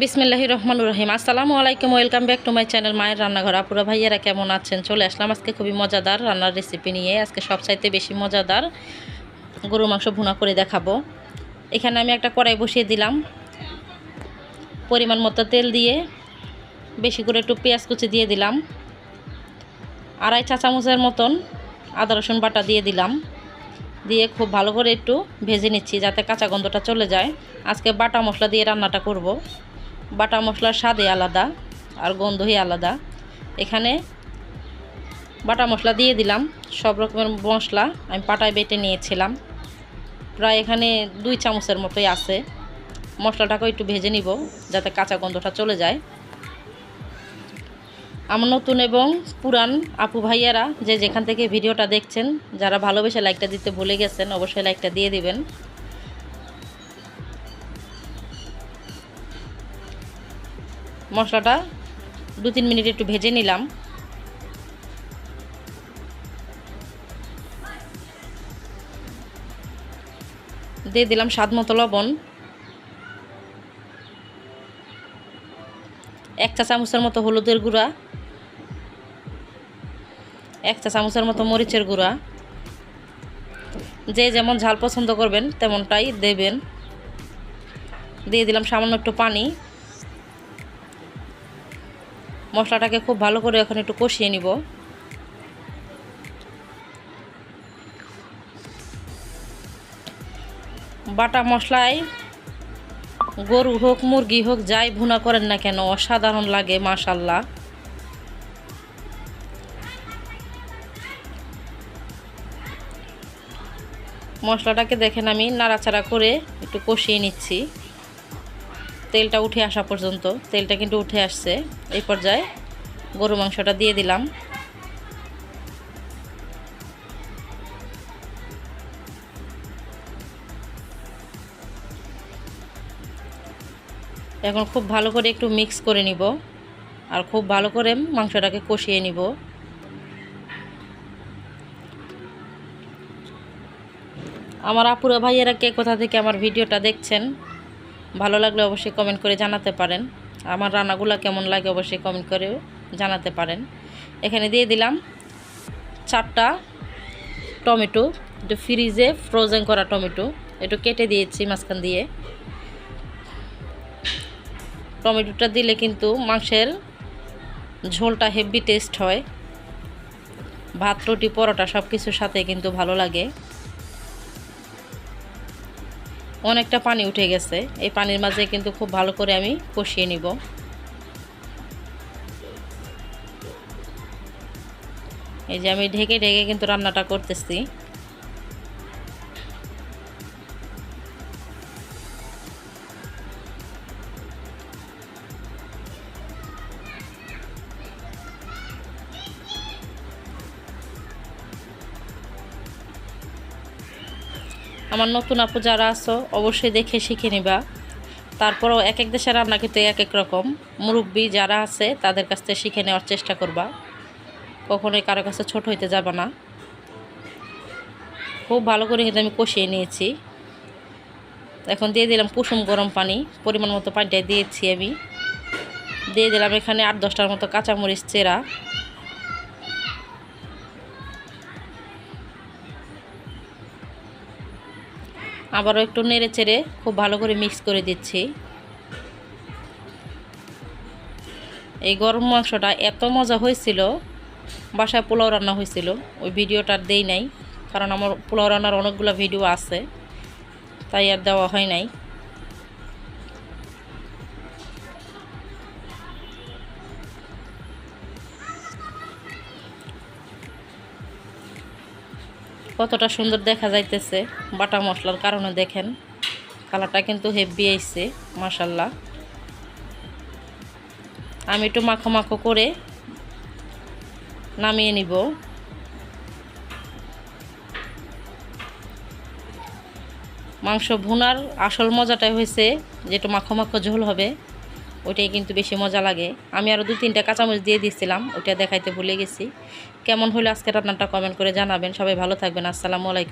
বিসমিল্লাহি রহমানুর রহিম। আসসালামু আলাইকুম, welcome back to my channel মায়ের রান্নাঘর। আপুরা ভাইয়ারা কেমন আছেন? চলে আসলাম আজকে খুবই মজাদার রান্নার রেসিপি নিয়ে। আজকে সবচাইতে বেশি মজাদার গরু মাংস ভুনা করে দেখাবো। এখানে আমি একটা কড়াই বসিয়ে দিলাম। পরিমাণ মতো তেল দিয়ে বেশি করে একটু পেঁয়াজ কুচি দিয়ে দিলাম। আড়াই চা চামচের মতন আদা, রসুন বাটা দিয়ে দিলাম। দিয়ে খুব ভালো করে একটু ভেজে নিচ্ছি যাতে কাঁচা গন্ধটা চলে যায়। আজকে বাটা মশলা দিয়ে রান্নাটা করব। বাটা মশলার স্বাদে আলাদা আর গন্ধই আলাদা। এখানে বাটা মশলা দিয়ে দিলাম, সব রকমের মশলা আমি পাটায় বেটে নিয়েছিলাম। প্রায় এখানে দুই চামচের মতোই আছে। মশলাটাকেও একটু ভেজে নিব যাতে কাঁচা গন্ধটা চলে যায়। আমার নতুন এবং পুরান আপু ভাইয়ারা যে যেখান থেকে ভিডিওটা দেখছেন, যারা ভালোবেসে লাইকটা দিতে ভুলে গেছেন, অবশ্যই লাইকটা দিয়ে দিবেন। মশলাটা দু তিন মিনিট একটু ভেজে নিলাম। দিয়ে দিলাম স্বাদ মতো লবণ। এক চা চামচের মতো হলুদের গুঁড়া। এক চা চামচের মতো মরিচের গুঁড়া। যে যেমন ঝাল পছন্দ করবেন, তেমনটাই দেবেন। দিয়ে দিলাম সামান্য একটু পানি। মশলাটাকে খুব ভালো করে এখন একটু কষিয়ে নিব। বাটা মশলায় গরু হোক, মুরগি হোক, যাই ভুনা করেন না কেন, অসাধারণ লাগে মাশাল্লাহ মশলাটাকে দেখেন আমি নাড়াচাড়া করে একটু কষিয়ে নিচ্ছি। তেলটা উঠে আসা পর্যন্ত, তেলটা কিন্তু উঠে আসছে। এই পর্যায়ে গরু মাংসটা দিয়ে দিলাম। এখন খুব ভালো করে একটু মিক্স করে নিব আর খুব ভালো করে মাংসটাকে কষিয়ে নিব। আমার আপুরা ভাইয়েরা কে কোথা থেকে আমার ভিডিওটা দেখছেন ভালো লাগলে অবশ্যই কমেন্ট করে জানাতে পারেন। আমার রান্নাগুলো কেমন লাগে অবশ্যই কমেন্ট করে জানাতে পারেন। এখানে দিয়ে দিলাম চারটা টমেটো, একটু ফ্রিজে ফ্রোজেন করা টমেটো, একটু কেটে দিয়েছি মাঝখান দিয়ে। টমেটোটা দিলে কিন্তু মাংসের ঝোলটা হেভি টেস্ট হয়। ভাত, রুটি, পরোটা সব কিছুর সাথে কিন্তু ভালো লাগে। অনেকটা পানি উঠে গেছে। এই পানির মাঝে কিন্তু খুব ভালো করে আমি কষিয়ে নিব। এই যে আমি ঢেকে ঢেকে কিন্তু রান্নাটা করতেছি। আমার নতুন আপু যারা আছো, অবশ্যই দেখে শিখে নিবা। তারপরও এক এক দেশের রান্না কিন্তু এক এক রকম। মুরব্বী যারা আছে, তাদের কাছ থেকে শিখে নেওয়ার চেষ্টা করবা। কখনোই কারও কাছে ছোট হইতে যাবে না। খুব ভালো করে কিন্তু আমি কষিয়ে নিয়েছি। এখন দিয়ে দিলাম কুসুম গরম পানি, পরিমাণ মতো পানিটা দিয়েছি আমি। দিয়ে দিলাম এখানে আট দশটার মতো কাঁচামরিচ চেরা। আবারও একটু নেড়ে চেড়ে খুব ভালো করে মিক্স করে দিচ্ছি। এই গরম মাংসটা এত মজা হয়েছিল, বাসায় পোলাও রান্না হয়েছিল, ওই ভিডিওটা দেই নাই, কারণ আমার পোলাও রান্নার অনেকগুলো ভিডিও আছে, তাই আর দেওয়া হয় নাই। কতটা সুন্দর দেখা যাইতেছে বাটা মশলার কারণে দেখেন। কালারটা কিন্তু হেভি আইছে মাসাল্লাহ আমি একটু মাখো মাখো করে নামিয়ে নিব। মাংস ভুনার আসল মজাটাই হয়েছে যে একটু মাখো মাখো ঝোল হবে। ওইটাই কিন্তু বেশি মজা লাগে। আমি আরও দু তিনটা কাঁচামরিচ দিয়ে দিয়েছিলাম ওইটা দেখাইতে ভুলে গেছি। কেমন হলে আজকে রান্নাটা কমেন্ট করে জানাবেন। সবাই ভালো থাকবেন। আসসালামু আলাইকুম।